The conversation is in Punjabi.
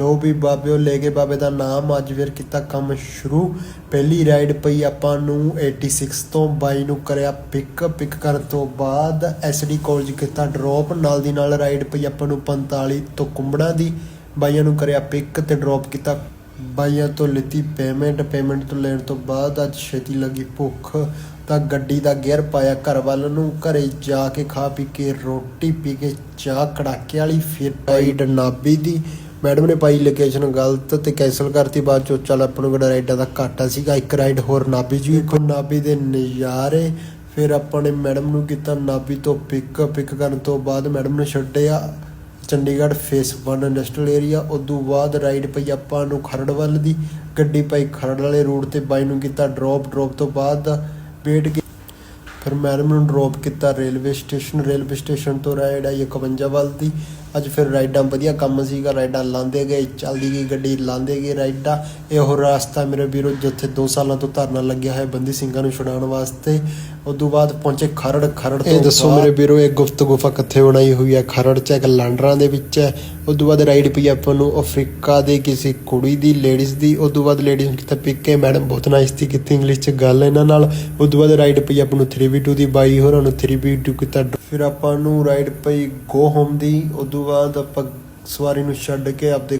ਲੋ ਵੀ ਬਾਬਿਓ, ਲੈ ਕੇ ਬਾਬੇ ਦਾ ਨਾਮ ਅੱਜ ਫਿਰ ਕੀਤਾ ਕੰਮ ਸ਼ੁਰੂ। ਪਹਿਲੀ ਰਾਈਡ ਪਈ ਆਪਾਂ ਨੂੰ 86 ਤੋਂ ਬਾਈ ਨੂੰ ਕਰਿਆ ਪਿਕ ਪਿਕ ਕਰਨ ਤੋਂ ਬਾਅਦ ਐਸਡੀ ਕਾਲਜ ਕੀਤਾ ਡ੍ਰੌਪ ਨਾਲ ਦੀ ਨਾਲ ਰਾਈਡ ਪਈ ਆਪਾਂ ਨੂੰ 45 ਤੋਂ ਕੁੰਬੜਾ ਦੀ। ਬਾਈਆਂ ਨੂੰ ਕਰਿਆ ਪਿਕ ਤੇ ਡ੍ਰੌਪ ਕੀਤਾ। ਬਾਈਆਂ ਤੋਂ ਲਿੱਤੀ ਪੇਮੈਂਟ ਪੇਮੈਂਟ ਤੋਂ ਲੈਣ ਤੋਂ ਬਾਅਦ ਅੱਜ ਛੇਤੀ ਲੱਗੀ ਭੁੱਖ। ਤਾਂ ਗੱਡੀ ਦਾ ਗੇਅਰ ਪਾਇਆ ਘਰ ਵੱਲ ਨੂੰ। ਘਰੇ ਜਾ ਕੇ ਖਾ ਪੀ ਕੇ ਰੋਟੀ ਪੀ ਕੇ ਚਾਹ ਕੜਾਕੇ ਵਾਲੀ, ਫਿਰ ਰਾਈਡ ਨਾਬੀ ਦੀ। ਮੈਡਮ ਨੇ ਪਾਈ ਲੋਕੇਸ਼ਨ ਗਲਤ ਤੇ ਕੈਨਸਲ ਕਰਤੀ, ਬਾਅਦ ਚੋਂ ਚੱਲ ਆਪਾਂ ਨੂੰ ਕਿਹੜਾ ਰਾਈਡਾਂ ਦਾ ਘਾਟਾ ਸੀਗਾ। ਇੱਕ ਰਾਈਡ ਹੋਰ ਨਾਭੀ ਜੀ, ਇੱਕ ਨਾਭੀ ਦੇ ਨਜ਼ਾਰੇ। ਫਿਰ ਆਪਾਂ ਨੇ ਮੈਡਮ ਨੂੰ ਕੀਤਾ ਨਾਭੀ ਤੋਂ ਪਿਕ ਪਿਕ ਕਰਨ ਤੋਂ ਬਾਅਦ ਮੈਡਮ ਨੇ ਛੱਡਿਆ ਚੰਡੀਗੜ੍ਹ ਫੇਸ 1 ਇੰਡਸਟਰੀਅਲ ਏਰੀਆ। ਉਦੋਂ ਬਾਅਦ ਰਾਈਡ ਪਈ ਆਪਾਂ ਨੂੰ ਖਰੜ ਵੱਲ ਦੀ। ਗੱਡੀ ਪਈ ਖਰੜ ਵਾਲੇ ਰੋਡ ਤੇ ਬਾਈ ਨੂੰ ਕੀਤਾ ਡ੍ਰੌਪ ਡ੍ਰੌਪ ਤੋਂ ਬਾਅਦ ਵੇਟ ਕੀ ਫਿਰ ਮੈਡਮ ਨੂੰ ਡ੍ਰੌਪ ਕੀਤਾ ਰੇਲਵੇ ਸਟੇਸ਼ਨ ਰੇਲਵੇ ਸਟੇਸ਼ਨ ਤੋਂ ਰਾਈਡ ਆਈ 51 ਵੱਲ ਦੀ। ਅੱਜ ਫਿਰ ਰਾਈਡਾਂ ਵਧੀਆ ਕੰਮ ਸੀਗਾ ਰਾਈਡਾਂ ਲਾਉਂਦੇ ਗਏ ਚੱਲਦੀ ਗਈ ਗੱਡੀ ਲਾਉਂਦੇ ਗਏ ਰਾਈਡਾਂ ਇਹੋ ਰਾਸਤਾ ਮੇਰੇ ਵੀਰੋ ਜਿੱਥੇ 2 ਸਾਲਾਂ ਤੋਂ ਧਰਨਾ ਲੱਗਿਆ ਹੈ ਬੰਦੀ ਸਿੰਘਾਂ ਨੂੰ ਛੁਡਾਉਣ ਵਾਸਤੇ। ਉਦੋਂ ਬਾਅਦ ਪਹੁੰਚੇ ਖਰੜ ਖਰੜ ਤੋਂ ਇਹ ਦੱਸੋ ਮੇਰੇ ਵੀਰੋ ਇਹ ਗੁਫਤ ਗੁਫਾ ਕਿੱਥੇ ਬਣਾਈ ਹੋਈ ਹੈ? ਖਰੜ ਚ ਇੱਕ ਲਾਂਡਰਾਂ ਦੇ ਵਿੱਚ ਹੈ। ਉਦੋਂ ਬਾਅਦ ਰਾਈਡ ਪਈ ਆਪਾਂ ਨੂੰ ਅਫਰੀਕਾ ਦੇ ਕਿਸੇ ਕੁੜੀ ਦੀ ਲੇਡੀਜ਼ ਦੀ। ਉਦੋਂ ਬਾਅਦ ਲੇਡੀਜ਼ ਨੂੰ ਕੀਤਾ ਪਿਕ। ਮੈਡਮ ਬਹੁਤ ਨਾਈਸ ਸੀ ਕੀਤੀ ਇੰਗਲਿਸ਼ ਚ ਗੱਲ ਇਹਨਾਂ ਨਾਲ। ਉਦੋਂ ਬਾਅਦ ਰਾਈਡ ਪਈ ਆਪਾਂ ਨੂੰ 3v2 ਦੀ ਬਾਈ ਹੋਰਾਂ ਨੂੰ 3v2 ਕੀਤਾ ਫਿਰ ਆਪਾਂ ਨੂੰ ਰਾਈਡ ਪਈ ਗੋ ਹੋਮ ਦੀ, ਉਦੋਂ ਬਾਅਦ ਆਪਾਂ ਸਵਾਰੀ ਨੂੰ ਛੱਡ ਕੇ ਆਪਦੇ